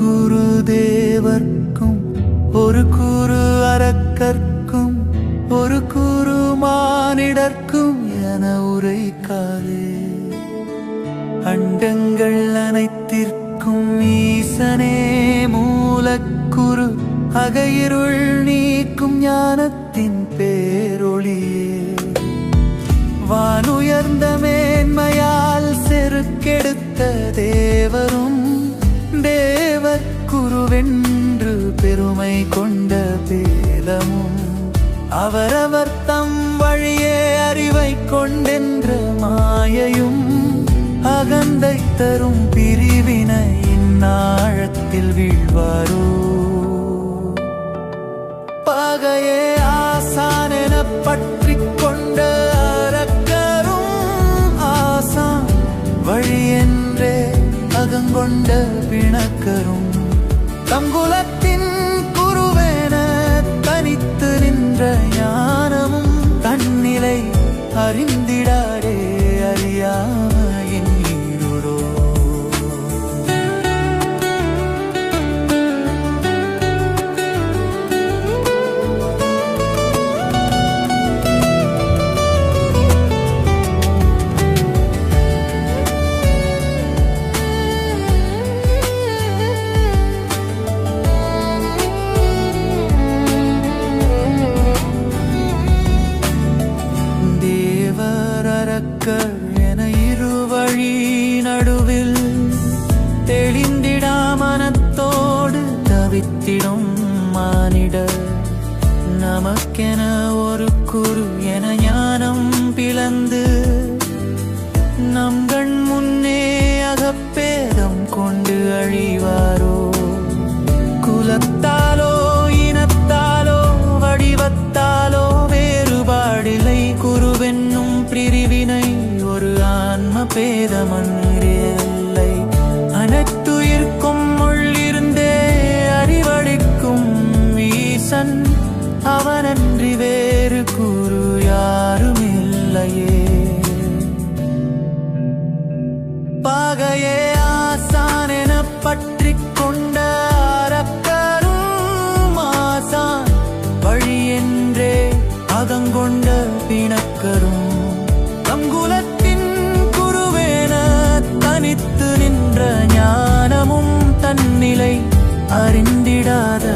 குரு தேவர்க்கும் ஒரு குரு அரக்கர்க்கும் ஒரு குரு மானிடர்க்கும் என உரைக்காதே. அண்டங்கள் அனைத்திற்கும் ஈசனே மூலக்குரு அகையிருள் நீக்கும் ஞானத்தின் பேரொளியே. வானுயர்ந்த மேன்மையால் செருக்கெடுத்த தேவர் குருவென்று பெருமை கொண்ட பேதமும் அவரவர் தம் வழியே அறிவை கொண்டென்ற மாயையும் அகந்தை தரும் பிரிவினை இந்நாழத்தில் வீழ்வாரோ? பகையே ஆசான் என பற்றி கொண்ட அரக்கரும் ஆசான் வழி என்றே அகங்கொண்ட பிணக்கரும் தங்குலத்தின் குருவென தனித்து நின்ற ஞானமும் தன்னிலை அறிந்திடாரே அறியா தேவர் என இருவழி நடுவில் தெளிந்திடா மனத்தோடு தவித்திடும் மானிடர். நமக்கென ஒரு குரு என ஞானம் பிளந்து நம் கண் முன்னே அகப்பேதம் கொண்டு அழிவாரோ? குலத்தால் ஆன்ம அனைத்துயிர்க்கும் உள்ளிருந்தே அறிவழிக்கும் ஈசன். அவனன்றி வேறு கூறு யாரும் இல்லையே பகையே ஆசான் எனப்பட்ட அறிந்திடாத